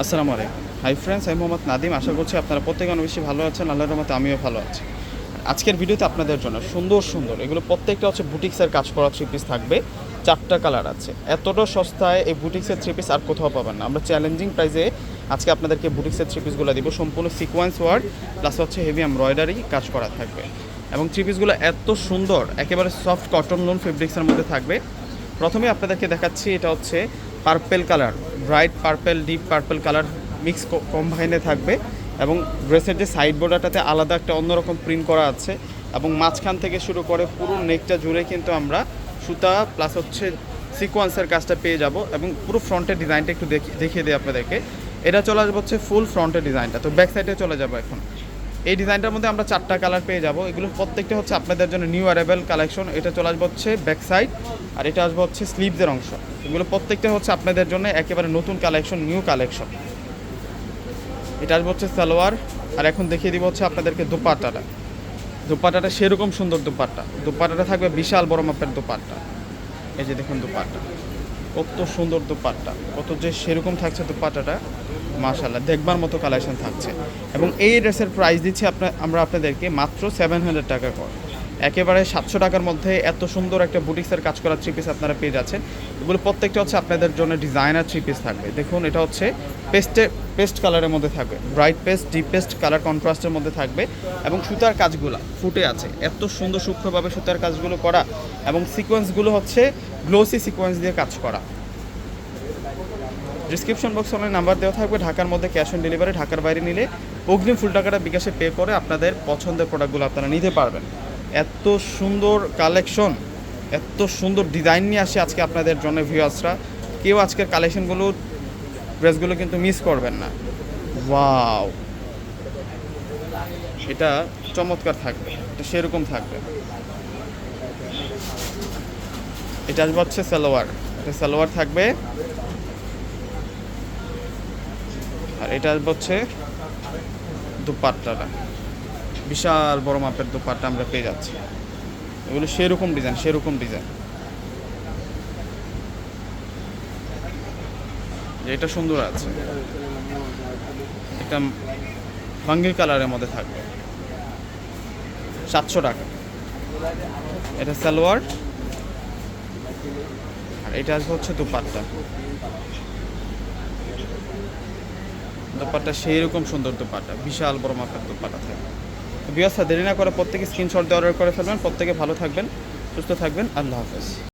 আসসালামু আলাইকুম। Hi friends আমি মোহাম্মদ নাদিম। আশা করছি আপনারা প্রত্যেকে অনেক বেশি ভালো আছেন। আল্লাহর রহমতে আমিও ভালো আছি। আজকের ভিডিওতে আপনাদের জন্য সুন্দর সুন্দর, এগুলো প্রত্যেকটা হচ্ছে বুটিক্সের কাজ করা থ্রি পিস থাকবে। চারটা কালার আছে। এতটা সস্তায় এই বুটিক্সের থ্রি পিস আর কোথাও পাবেন না। আমরা চ্যালেঞ্জিং প্রাইসে আজকে আপনাদেরকে বুটিক্সের থ্রি পিসগুলো দিব। সম্পূর্ণ সিকোয়েন্স ওয়ার্ড প্লাস হচ্ছে হেভি এমব্রয়ডারি কাজ করা থাকবে। এবং থ্রি পিসগুলো এত সুন্দর, একেবারে সফট কটন লোন ফেব্রিক্সের মধ্যে থাকবে। প্রথমে আপনাদেরকে দেখাচ্ছি, এটা হচ্ছে purple colour bright purple deep purple colour mix কম্বাইনে থাকবে এবং ড্রেসের যে সাইড বর্ডারটাতে আলাদা একটা অন্যরকম প্রিন্ট করা আছে এবং মাঝখান থেকে শুরু করে পুরো নেকটা জুড়ে কিন্তু আমরা সুতা প্লাস হচ্ছে সিকোয়েন্সের কাজটা পেয়ে যাব এবং পুরো ফ্রন্টের ডিজাইনটা একটু দেখি- দেখিয়ে দিই আপনাদেরকে। এটা চলে আসবে হচ্ছে ফুল ফ্রন্টের ডিজাইনটা তো ব্যাক সাইডে চলে যাব এখন। এই ডিজাইনটার মধ্যে আমরা চারটা কালার পেয়ে যাব। এগুলো প্রত্যেকটা হচ্ছে আপনাদের জন্য নিউ অ্যারেবেল কালেকশন এটা চলে আসবে হচ্ছে ব্যাক সাইড আর এটা আসবে হচ্ছে স্লিভসের অংশ। এগুলো প্রত্যেকটা হচ্ছে আপনাদের জন্য একেবারে নতুন কালেকশন নিউ কালেকশন এটা আসবে হচ্ছে সালোয়ার, আর এখন দেখিয়ে দিব হচ্ছে আপনাদেরকে দুপাট্টাটা। দুপাট্টাটা সেরকম সুন্দর দুপাট্টা। দুপাট্টাটা থাকবে বিশাল বড় মাপের দুপাট্টা। এই যে দেখুন দুপাট্টা। কত সুন্দর দোপাট্টা, কত যে সেরকম থাকছে দোপাট্টাটা মাশাল্লাহ দেখবার মতো কালেকশন থাকছে। এবং এই ড্রেসের প্রাইস দিচ্ছি আপনার আমরা আপনাদেরকে মাত্র সেভেন হান্ড্রেড টাকা করে। একেবারে সাতশো টাকার মধ্যে এত সুন্দর একটা বুটিক্সের কাজ করা থ্রি পিস আপনারা পেয়ে যাচ্ছেন। এগুলো প্রত্যেকটা হচ্ছে আপনাদের জন্য ডিজাইনার থ্রি পিস থাকবে। দেখুন, এটা হচ্ছে পেস্টে পেস্ট কালারের মধ্যে থাকবে। Bright paste deep paste colour কন্ট্রাস্টের মধ্যে থাকবে এবং সুতার কাজগুলো ফুটে আছে। এত সুন্দর সূক্ষ্মভাবে সুতার কাজগুলো করা এবং সিকোয়েন্সগুলো হচ্ছে গ্লোসি সিকোয়েন্স দিয়ে কাজ করা। ডিসক্রিপশন বক্সে অনেক নাম্বার দেওয়া থাকবে। ঢাকার মধ্যে ক্যাশ অন ডেলিভারি ঢাকার বাইরে নিলে অগ্রিম ফুল টাকাটা বিকাশে পে করে আপনাদের পছন্দের প্রোডাক্টগুলো আপনারা নিতে পারবেন। এত সুন্দর কালেকশন, এত সুন্দর ডিজাইন নিয়ে আসে আজকে আপনাদের জন্য ভিউয়ার্সরা কেউ আজকের কালেকশনগুলো ড্রেসগুলো কিন্তু মিস করবেন না। ওয়াও এটা চমৎকার থাকবে, এটা সেরকম থাকবে। এটা আসবে হচ্ছে সালোয়ার, এটা সালোয়ার থাকবে। আর এটা আসবে হচ্ছে দুপাট্টাটা। বিশাল বড় মাপের দুপাট্টা আমরা পেয়ে যাচ্ছি। এগুলো সেরকম ডিজাইন সেরকম ডিজাইন। এটা সুন্দর আছে। এটা বাঙ্গির কালারের মধ্যে থাকবে। সাতশো টাকা। এটা সালোয়ার। আর এটা আসবে হচ্ছে দুপাট্টা। দোপাট্টা সেই রকম সুন্দর দোপাট্টা, বিশাল বড় মাপের দোপাট্টা থাকবে। বিয়াসা দেরি না করে প্রত্যেকে স্ক্রিনশট দিয়ে অর্ডার করে ফেলবেন। প্রত্যেকে ভালো থাকবেন, সুস্থ থাকবেন। আল্লাহ হাফেজ।